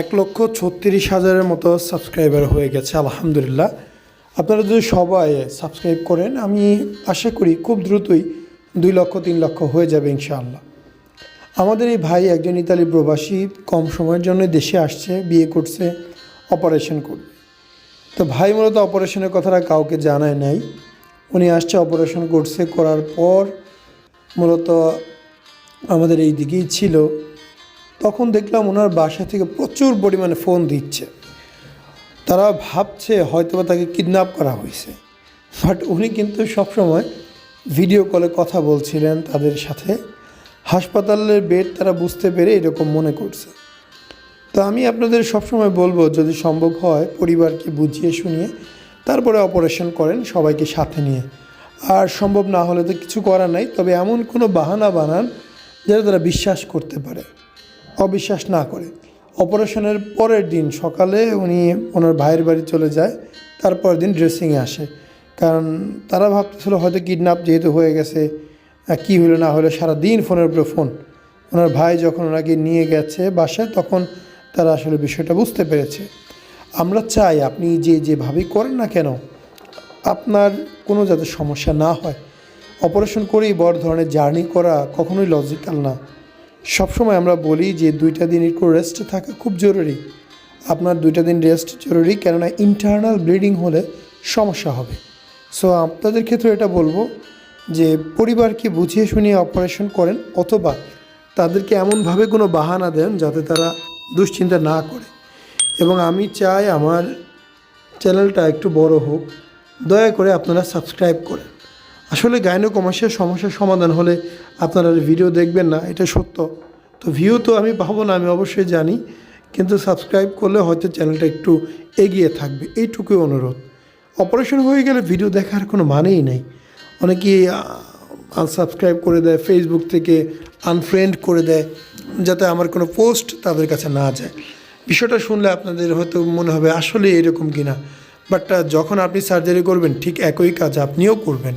এক লক্ষ ছত্রিশ হাজারের মতো সাবস্ক্রাইবার হয়ে গেছে, আলহামদুলিল্লাহ। আপনারা যদি সবাই সাবস্ক্রাইব করেন, আমি আশা করি খুব দ্রুতই দুই লক্ষ, তিন লক্ষ হয়ে যাবে ইনশাআল্লাহ। আমাদের এই ভাই একজন ইতালি প্রবাসী, কম সময়ের জন্য দেশে আসছে, বিয়ে করছে অপারেশন করবে। তো ভাই মূলত অপারেশনের কথাটা কাউকে জানায় নাই। উনি আসছে অপারেশন করছে, করার পর মূলত আমাদের এই দিকেই ছিল। তখন দেখলাম ওনার বাসা থেকে প্রচুর পরিমাণে ফোন দিচ্ছে। তারা ভাবছে হয়তোবা তাকে কিডন্যাপ করা হয়েছে। বাট উনি কিন্তু সবসময় ভিডিও কলে কথা বলছিলেন তাদের সাথে। হাসপাতালের বেড তারা বুঝতে পেরে এরকম মনে করছে। তো আমি আপনাদের সবসময় বলব, যদি সম্ভব হয় পরিবারকে বুঝিয়ে শুনিয়ে তারপরে অপারেশন করেন সবাইকে সাথে নিয়ে। আর সম্ভব না হলে তো কিছু করার নাই, তবে এমন কোনো বাহানা বানান যেটা তারা বিশ্বাস করতে পারে। অবিশ্বাস না করে। অপারেশনের পরের দিন সকালে উনি ওনার ভাইয়ের বাড়ি চলে যায়, তারপরের দিন ড্রেসিংয়ে আসে। কারণ তারা ভাবতেছিল হয়তো কিডন্যাপ যেহেতু হয়ে গেছে কী হলো না হলো সারা দিন ফোনের উপরে ফোন। ওনার ভাই যখন ওনাকে নিয়ে গেছে বাসায়, তখন তারা আসলে বিষয়টা বুঝতে পেরেছে। আমরা চাই আপনি যে যেভাবেই করেন না কেন, আপনার কোনো যাতে সমস্যা না হয়। অপারেশন করেই বড় ধরনের জার্নি করা কখনোই লজিক্যাল না। সবসময় আমরা বলি যে দুইটা দিন একটু রেস্ট থাকা খুব জরুরি। আপনার দুইটা দিন রেস্ট জরুরি কেননা ইন্টারনাল ব্লিডিং হলে সমস্যা হবে। সো আপনাদের ক্ষেত্রে এটা বলব যে পরিবারকে বুঝিয়ে শুনিয়ে অপারেশন করেন অথবা তাদেরকে এমনভাবে কোনো বাহানা দেন যাতে তারা দুশ্চিন্তা না করে। এবং আমি চাই আমার চ্যানেলটা একটু বড় হোক। দয়া করে আপনারা সাবস্ক্রাইব করেন। আসলে গাইনোকমাসের সমস্যার সমাধান হলে আপনারা ভিডিও দেখবেন না, এটা সত্য। তো ভিউ তো আমি পাবো না, আমি অবশ্যই জানি, কিন্তু সাবস্ক্রাইব করলে হয়তো চ্যানেলটা একটু এগিয়ে থাকবে, এইটুকুই অনুরোধ। অপারেশন হয়ে গেলে ভিডিও দেখার কোনো মানেই নেই। অনেকেই আনসাবস্ক্রাইব করে দেয় ফেসবুক থেকে আনফ্রেন্ড করে দেয়, যাতে আমার কোনো পোস্ট তাদের কাছে না যায়। বিষয়টা শুনলে আপনাদের হয়তো মনে হবে, আসলে এরকম কিনা? বাট যখন আপনি সার্জারি করবেন, ঠিক একই কাজ আপনিও করবেন।